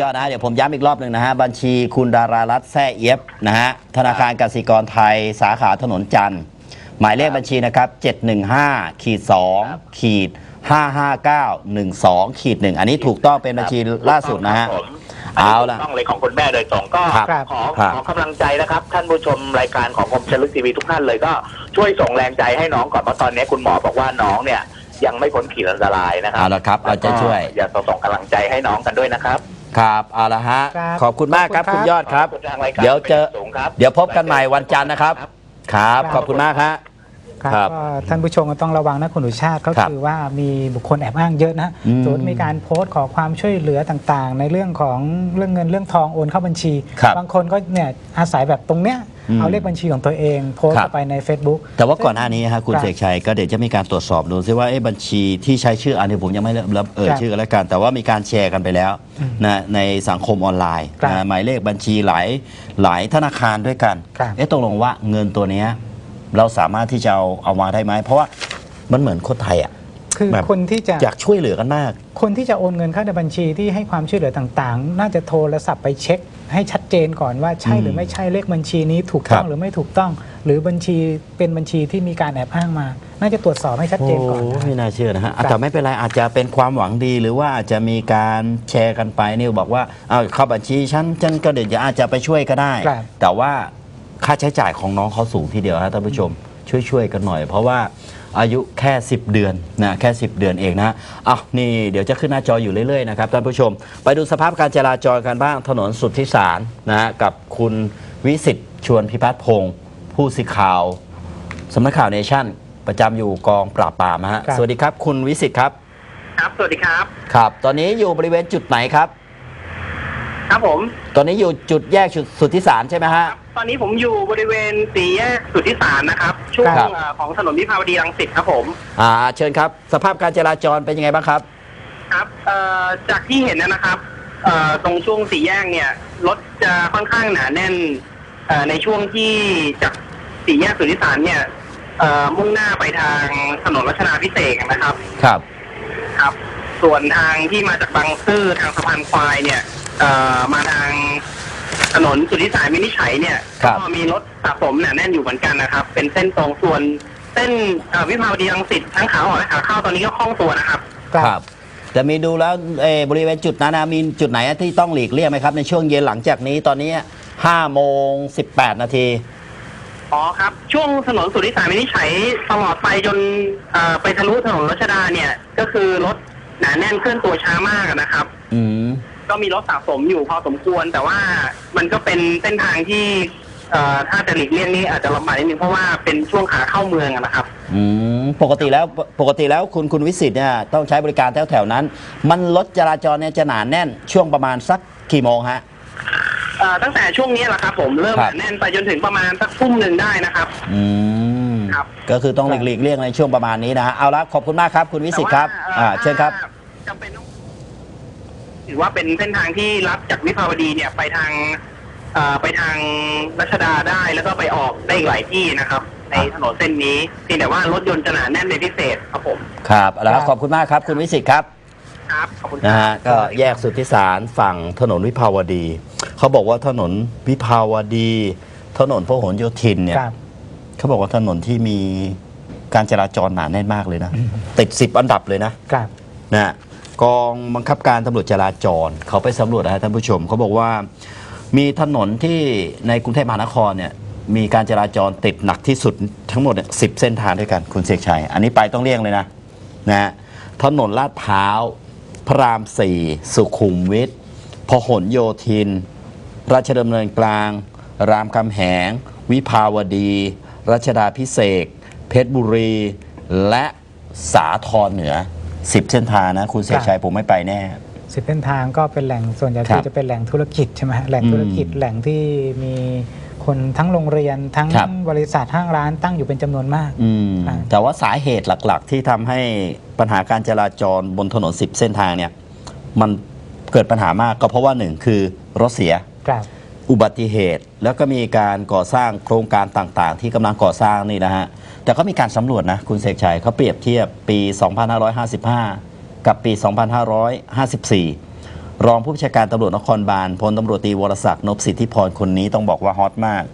ยอดนะฮะเดี๋ยวผมย้ำอีกรอบหนึ่งนะฮะ บัญชีคุณดารารัตน์แซ่เอียบนะฮะ ธนาคารกสิกรไทยสาขาถนนจันทร์ หมายเลขบัญชีนะครับ 715ขีด2ขีด55912ขีด1อันนี้ถูกต้องเป็นบัญชีล่าสุดนะฮะครับผมเอาล่ะต้องเลยของคุณแม่โดยตรงก็ครับขอครับ ขอกำลังใจนะครับ ท่านผู้ชมรายการของคมชลึกทีวีทุกท่านเลยก็ช่วยส่งแรงใจให้น้องก่อนเพราะตอนนี้คุณหมอบอกว่าน้องเนี่ยยังไม่พ้นขีดอันตรายนะครัเอาละครับเราจะช่วย อย่าส่งกำลังใจให้น้องกันด้วยนะครับ ครับเอาละฮะ ครับขอบคุณมากครับขอบคุคุณณครับ ยอดครับ ขอบณทางรายการเดี๋ยวเจอ ป็นสูงครับ เดี๋ยวพบกันใหม่วันจันทร์นะครับ ครับ ขอบคุณมากฮะ ครับครับก็ท่านผู้ชมก็ต้องระวังนะคุณอุชาติก็ครับคือว่ามีบุคคลแอบอ้างเยอะนะอืมสมมติมีการโพสต์ขอความช่วยเหลือต่างๆ ในเรื่องของเรื่องเงินเรื่องทองโอนเข้าบัญชีครับบางคนก็เนี่ยอาศัยแบบตรงเนี้ยอืม เอาเลขบัญชีของตัวเองโพสต์ครับเข้าไปใน Facebook แต่ว่าก่อนหน้านี้ฮะคุณครับเสกชัยก็เดี๋ยวจะมีการตรวจสอบดูซิว่าเอ๊ะบัญชีที่ใช้ชื่ออันนี้ผมยังไม่รับเอ่ยครับชื่อกันแล้วกัน แต่ว่ามีการแชร์กันไปแล้วอืมนะในสังคมออนไลน์ครับนะหมายเลขบัญชีหลายหลายธนาคารด้วยกันครับเอ๊ะตกลงว่าเงินตัวเนี้ยเราสามารถที่จะเอาเอามาได้ไหมเพราะว่ามันเหมือนคนไทยอะคือแบบคนที่จะอยากช่วยเหลือกันมาก คนที่จะโอนเงินเข้าในบัญชีที่ให้ความช่วยเหลือต่างๆ น่าจะโทรศัพท์ไปเช็ค ให้ชัดเจนก่อนว่าใช่อืมหรือไม่ใช่เลขบัญชีนี้ถูกครัต้อบงหรือไม่ถูกต้อง หรือบัญชีเป็นบัญชีที่มีการแอบอ้างมา น่าจะตรวจสอบให้ชัดเจนก่อนโอ้นะไม่น่าเชื่อนะฮะอะครับแต่ไม่เป็นไรอาจจะเป็นความหวังดีหรือว่าอาจจะมีการแชร์กันไปนิวบอกว่าเอาเข้าบัญชีฉันฉันก็เดี๋ยวอาจจะไปช่วยก็ได้ครับแต่ว่าค่าใช้จ่ายของน้องเขาสูงทีเดียวฮะท่านผู้ชม ช่วยช่วยๆกันหน่อย เพราะว่าอายุแค่ 10 เดือนนะแค่ 10 เดือนเองนะอ้าวนี่เดี๋ยวจะขึ้นหน้าจออยู่เรื่อยๆนะครับท่านผู้ชม ไปดูสภาพการจราจรกันบ้างถนนสุทธิสารนะฮะกับคุณวิสิตชวนพิพัฒน์พงศ์ผู้สื่อข่าวสำนักข่าวเนชั่น ประจำอยู่กองปราบปรามนะฮะครับ สวัสดีครับ คุณวิสิตครับ ครับ สวัสดีครับ ครับ ตอนนี้อยู่บริเวณจุดไหนครับ ครับผม ตอนนี้อยู่จุดแยกสุดสุทธิสารใช่ไหมฮะ ตอนนี้ผมอยู่บริเวณสี่แยกสุทธิสารนะครับ ช่วงครับ เอ่อของถนนวิภาวดีรังสิตครับผม อ่าเชิญครับ สภาพการจราจรเป็นยังไงบ้างครับ ครับเอ่อจากที่เห็นนะครับเอ่อตรงช่วงสี่แยกเนี่ยรถจะค่อนข้างหนาแน่นเอ่อในช่วงที่จากสี่แยกสุทธิสารเนี่ยเอ่อมุ่งหน้าไปทางถนนรัชดาพิเศษกนะครับ ครับ ครับ ส่วนทางที่มาจากบางซื่อทางสะพานควายเนี่ย เอ่อมาทางถนนสุทธิสารมินิจฉัยเนี่ยครับ ก็มีรถสะสมหนาแน่นอยู่เหมือนกันนะครับ เป็นเส้นตรงส่วน เส้นเอ่อวิภาวดีรังสิตทั้งขาออกและขาเข้าตอนนี้ก็คล่องตัวนะครับ ครับแต่มีดูแล้วเออบริเวณจุดนั้นนะมีจุดไหนที่ต้องหลีกเลี่ยงไหมครับ ในช่วงเย็นหลังจากนี้ตอนนี้5โมง18 นาที อ๋อครับ ช่วงถนนสุทธิสารมินิจฉัยตลอดไปจนเอ่อไปทะลุถนนรัชดาเนี่ย ก็คือรถหนาแน่นเคลื่อนตัวช้ามากนะครับ อืม ก็มีรถสะสมอยู่พอสมควร แต่ว่ามันก็เป็นเส้นทางที่เอ่อถ้าจะหลีกเลี่ยงนี่อาจจะลำบากนิดนึงเพราะว่าเป็นช่วงขาเข้าเมืองอะนะครับ อืมปกติแล้วปกติแล้วคุณคุณวิสิตเนี่ยต้องใช้บริการแถวแถวๆนั้น มันรถจราจรเนี่ยจะหนาแน่นช่วงประมาณสักกี่โมงฮะ เอ่อตั้งแต่ช่วงนี้แหละครับผมเริ่มคหรับนาแน่นไปจนถึงประมาณสักทุ่มหนึ่งได้นะครับ อืมครับ ก็คือต้องหลีกหลีกเลี่ยงในช่วงประมาณนี้นะฮะเอาละขอบคุณมากครับ คุณวิสิตครับแต่ว่าอ่าเชิญครับถ้าจำเป็นต้อง ถือว่าเป็นเส้นทางที่รับจากวิภาวดีเนี่ยไปทางเอ่อไปทางรัชดาได้แล้วก็ไปออกได้อีกหลายที่นะครับ ในถนนเส้นนี้เพียงแต่ว่ารถยนต์จะหนาแน่นเป็นพิเศษครับผมครับเอาละครับครับขอบคุณมากครับ คุณวิสิตครับครับขอบคุณคนะรัฮะบก็แยกสุทธิสารฝั่งถนนวิภาวดี เขาบอกว่าถนนวิภาวดี ถนนพหลโยธินเนี่ยครับเขาบอกว่าถนนที่มีการจราจรหนาแน่นมากเลยนะ ติดสิบอันดับเลยนะครับนะฮะ กองบังคับการตำรวจจราจร เขาไปสำรวจนะฮะท่านผู้ชมเขาบอกว่ามีถนนที่ในกรุงเทพมหานครเนี่ยมีการจราจรติดหนักที่สุดทั้งหมดสิบเส้นทางด้วยกันคุณเสกชัย อันนี้ไปต้องเลี่ยงเลยนะนะฮะถนนลาดพร้าวพระรามสี่สุขุมวิทพหลโยธิน ราชดำเนินกลาง รามคำแหง วิภาวดี รัชดาพิเศษกเพชรบุรี และสาทรเหนือ 10 เส้นทางนะ คุณเสกชัยผมไม่ไปแน่ สิบเส้นทางก็เป็นแหล่งส่วนใหญ่ครับที่จะเป็นแหล่งธุรกิจใช่ไหมฮะแหล่งธุรกิจอืมแหล่งที่มีคนทั้งโรงเรียนทั้งครับ บริษัทห้างร้านตั้งอยู่เป็นจำนวนมาก อืมครับ แต่ว่าสาเหตุหลักๆ ที่ทำให้ปัญหาการจราจรบนถนน 10 เส้นทางเนี่ยมันเกิดปัญหามากก็เพราะว่าหนึ่งคือรถเสีย ครับ อุบัติเหตุแล้วก็มีการก่อสร้างโครงการต่างๆ ที่กำลังก่อสร้างนี่นะฮะ แต่ก็มีการสำรวจนะคุณเสกชัยเขาเปรียบเทียบปี 2555 กับปี 2554 รองผู้บัญชาการตำรวจนครบาลพลตำรวจตีวรศักดิ์นพสิทธิพรคนนี้ต้องบอกว่าฮอตมาก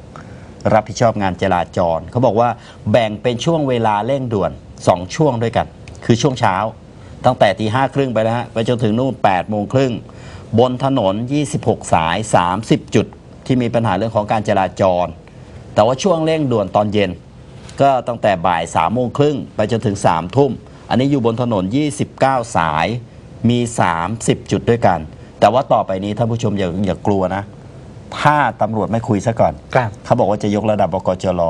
รับผิดชอบงานจราจรเขาบอกว่าแบ่งเป็นช่วงเวลาเร่งด่วน 2 ช่วงด้วยกัน คือช่วงเช้า ตั้งแต่ตีห้าครึ่งไปแล้วฮะไปจนถึงนู่น8โมงครึ่งบนถนน 26 สาย 30 จุด ที่มีปัญหาเรื่องของการจราจร แต่ว่าช่วงเร่งด่วนตอนเย็น ก็ตั้งแต่บ่าย3ามโมงครึ่งไปจนถึง3ามทุ่ม อันนี้อยู่บนถนน 29 สายมี 30 จุดด้วยกัน แต่ว่าต่อไปนี้ท่านผู้ชมอย่าอย่ากลัวนะ ถ้าตำรวจไม่คุยซะก่อน ครับ เขาบอกว่าจะยกระดับบกจร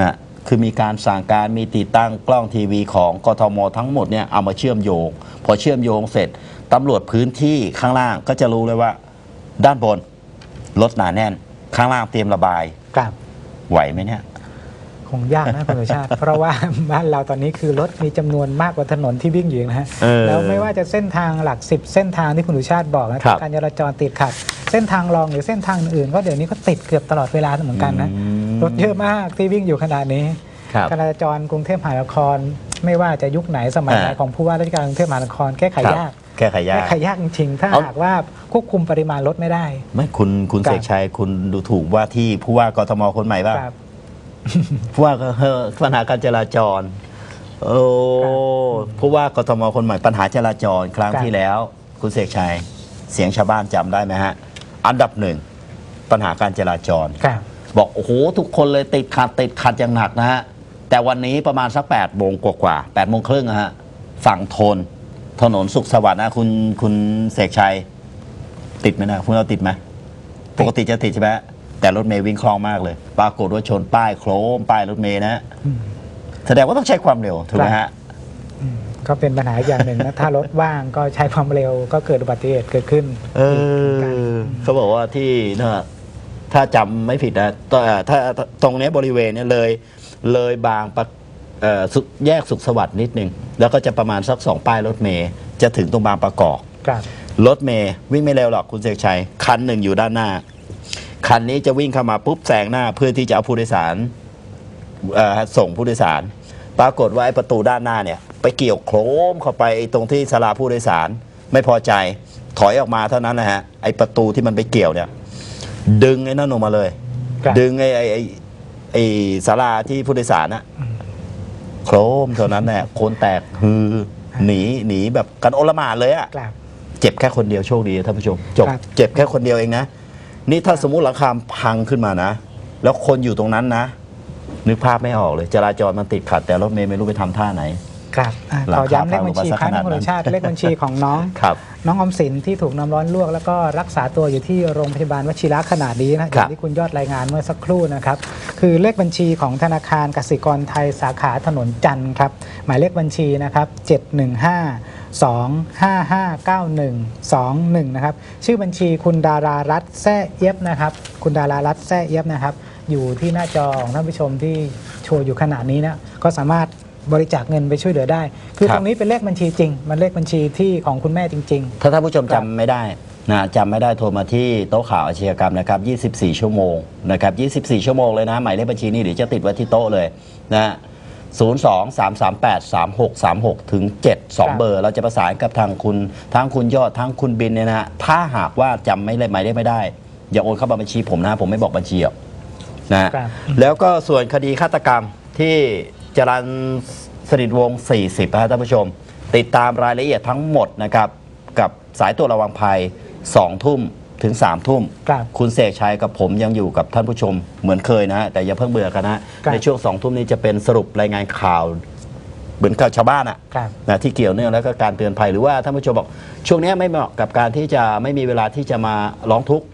นะคือมีการสั่งการมีติดตั้งกล้องทีวีของกทมทั้งหมดเนี่ยเอามาเชื่อมโยง พอเชื่อมโยงเสร็จตำรวจพื้นที่ข้างล่างก็จะรู้เลยว่า ด้านบนรถหนาแน่น ข้างล่างเตรียมระบาย ครับ ไหวไหมเนี่ย คงยากนะคุณสุชาติ เพราะว่าบ้านเราตอนนี้คือรถมีจำนวนมากกว่าถนนที่วิ่งอยู่นะฮะเออแล้วไม่ว่าจะเส้นทางหลักสิบเส้นทางที่คุณสุชาติบอกนะครับการจราจรติดขัด เส้นทางรองหรือเส้นทางอื่นก็เดี๋ยวนี้ก็ติดเกือบตลอดเวลาเหมือนกันนะอืมรถเยอะมากที่วิ่งอยู่ขนาดนี้ครับการจราจรกรุงเทพมหานคร ไม่ว่าจะยุคไหนสมัยไหนอ่าของผู้ว่าราชการกรุงเทพมหานครแก้ไขครับยากแก้ไขยาแก้กไขยากจริงๆถ้าเอาหากว่าควบคุมปริมาณรถไม่ได้ ไม่คุณคุณครับเสกชัยคุณดูถูกว่าที่ผู้ว่ากทมคนใหม่ป่ะครับ ผู้ว่าก็เฮ้อปัญหาการจราจร โอ้ผู้ว่ากทมคนใหม่ปัญหาจราจรครั้งครับที่แล้ว คุณเสกชัยเสียงชาวบ้านจำได้ไหมฮะ อันดับหนึ่ง ปัญหาการจราจร ครับ บอกโอ้โหทุกคนเลยติดขัดติดขัดอย่างหนักนะฮะ แต่วันนี้ประมาณสัก8ปดโมงกว่าๆแปดโมงครึ่งนะฮะ ฝั่งทน ถนนสุขสวัสดิ์นะคุณคุณเสกชัย ติดไหมนะคุณเราติดไหมปกติจะติดใช่ไหม แต่รถเมย์วิ่งคล่องมากเลย ปรากฏว่าชนป้ายโครมป้ายรถเมย์นะอืมแสดงว่าต้องใช้ความเร็วถูกไหมฮะก็เป็นปัญหาอย่างหนึ่งนะ ถ้ารถว่างก็ใช้ความเร็วก็เกิดอุบัติเหตุเกิดขึ้น เออเขาบอกว่าที่นะถ้าจำไม่ผิดนะตเอ่อถ้าตรงเนี้ยบริเวณเนี้ยเลยเลยบางปะเอ่อสุแยกสุขสวัสดิ์นิดนึง แล้วก็จะประมาณสักสองป้ายรถเมย์จะถึงตรงบางประกอบครับรถเมย์วิ่งไม่เร็วหรอกคุณเสกชัย คันหนึ่งอยู่ด้านหน้า คันนี้จะวิ่งเข้ามาปุ๊บแซงหน้าเพื่อที่จะเอาผู้โดยสารเอ่อส่งผู้โดยสาร ปรากฏว่าไอ้ประตูด้านหน้าเนี่ย ไปเกี่ยวโครมเข้าไปตรงที่สลาผู้โดยสาร ไม่พอใจถอยออกมาเท่านั้นนะฮะไอ้ประตูที่มันไปเกี่ยวเนี่ย ดึงไอ้นั่นออกมาเลยครับดึงไอ้ไอ้ไอ้ไอ้สาราที่ผู้โดยสารนะโครมเท่านั้นแหละคนแตกฮือหนีหนีแบบกันโอลหมานเลยอะครับเจ็บแค่คนเดียวโชคดีท่านผู้ชมจบครับเจ็บแค่คนเดียวเองนะ นี่ถ้าสมมุติหลังคาพังขึ้นมานะ แล้วคนอยู่ตรงนั้นนะ นึกภาพไม่ออกเลย จราจรมันติดขัด แต่รถเมย์ไม่รู้ไปทำท่าไหน ครับอะหลังขอย้ำเลขบัญชีคาครั้งพังลงมาสักขนาดคุณนั้นชาติเลขบัญชีของน้อง ครับ น้องออมสินที่ถูกน้ำร้อนลวก แล้วก็รักษาตัวอยู่ที่โรงพยาบาลวชิระขนาดนี้นะอครัย่าบงที่คุณยอดรายงานเมื่อสักครู่นะครับ คือเลขบัญชีของธนาคารกสิกรไทยสาขาถนนจันทร์ครับ หมายเลขบัญชีนะครับ715 2559121นะครับ ชื่อบัญชีคุณดารารัตน์แซ่เอียบนะครับ คุณดารารัตน์แซ่เอียบนะครับ อยู่ที่หน้าจอของท่านผู้ชมที่โชว์อยู่ขณะนี้นะก็สามารถบริจาคเงินไปช่วยเหลือได้ คือครับตรงนี้เป็นเลขบัญชีจริง มันเลขบัญชีที่ของคุณแม่จริงๆถ้าท่านผู้ชมครัจำบ ไม่ได้นะจำไม่ได้โทรมาที่โต๊ะข่าวอาชญากรรมนะครับ 24 ชั่วโมงนะครับ 24 ชั่วโมงเลยนะ หมายเลขบัญชีนี้เดี๋ยวจะติดไว้ที่โต๊ะเลยนะ 02 338 3636 ถึง7ครับ2เบอร์ เราจะประสานกับทางคุณทั้งคุณยอดทั้งคุณบินเนี่ยนะฮะถ้าหากว่าจำไม่ได้หมายเลขไม่ได้ อย่าโอนเข้ามาบัญชีผมนะผมไม่บอกบัญชีหรอกนะฮะครับ แล้วก็ส่วนคดีฆาตกรรมที่จรันสนิทวงศ์40นะฮะท่านผู้ชม ติดตามรายละเอียดทั้งหมดนะครับ กับสายตรวจระวังภัย 2 ทุ่ม ถึง3ทุ่มครับคุณเสกชัยกับผมยังอยู่กับท่านผู้ชมเหมือนเคยนะฮะแต่อย่าเพิ่งเบื่อกันนะฮะครับ ในช่วงสองทุ่มนี้จะเป็นสรุปรายงานข่าว เหมือนกับชาวบ้านอะ ครับ นะที่เกี่ยวเนื่องแล้วก็การเตือนภัยหรือว่าท่านผู้ชมบอก ช่วงนี้ไม่เหมาะกับการที่จะไม่มีเวลาที่จะมาร้องทุกข์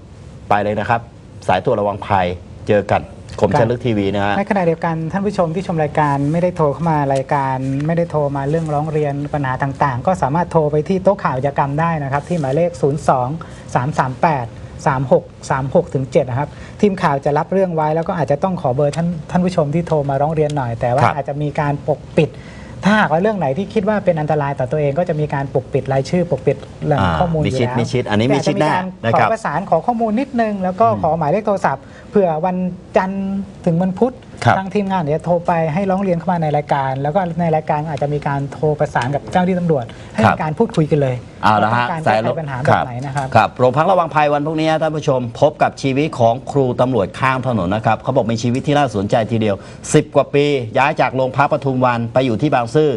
ไปเลยนะครับ สายตรวจระวังภัยเจอกัน ผมครับชันลึกทีวีนะฮะในขณะเดียวกันท่านผู้ชมที่ชมรายการไม่ได้โทรเข้ามารายการ ไม่ได้โทรมาเรื่องร้องเรียนปัญหาต่างๆ ก็สามารถโทรไปที่โต๊ะข่าวอาชญากรรมได้นะครับ ที่หมายเลข 02 338 36 36ถึง7นะครับ ทีมข่าวจะรับเรื่องไว้แล้วก็อาจจะต้องขอเบอร์ท่านท่านผู้ชมที่โทรมาร้องเรียนหน่อย แต่ว่าอาจจะมีการปกปิด ถ้าหากว่าเรื่องไหนที่คิดว่าเป็นอันตรายต่อตัวเองก็จะมีการปกปิดรายชื่อ ปกปิดแหล่งอ่าข้อมูลอมิยู่ชิดแล้วมิชิดอันนี้แต่มิชิดแน่อาจนะจะมีคการรับ ขอประสานขอข้อมูลนิดนึง แล้วก็อืมขอหมายเลขโทรศัพท์เผื่อวันจันทร์ถึงวันพุธครับ ทางทีมงานเดี๋ยวโทรไปให้ร้องเรียนเข้ามาในรายการ แล้วก็ในรายการอาจจะมีการโทรประสานกับเจ้าหน้าที่ตำรวจ ให้ครับมีการพูดคุยกันเลยเอาละว่ฮะต้องการสาแก้ยไขปัญหาแบบไหนนะครับครับโรงพักระวังภัยวันพวกนี้ท่านผู้ชม พบกับชีวิตของครูตำรวจข้างถนนนะครับเขาบอกมีชีวิตที่น่าสนใจทีเดียว 10 กว่าปี ย้ายจากโรงพักปทุมวันไปอยู่ที่บางซื่อ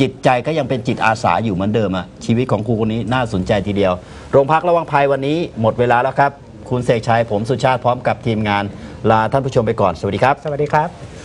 จิตใจก็ยังเป็นจิตอาสาอยู่เหมือนเดิมอะชีวิตของครูคนนี้น่าสนใจทีเดียว โรงพักระวังภัยวันนี้หมดเวลาแล้วครับ คุณเสกชัยผมสุชาติพร้อมกับทีมงานลาท่านผู้ชมไปก่อนสวัสดีครับ สวัสดีครับ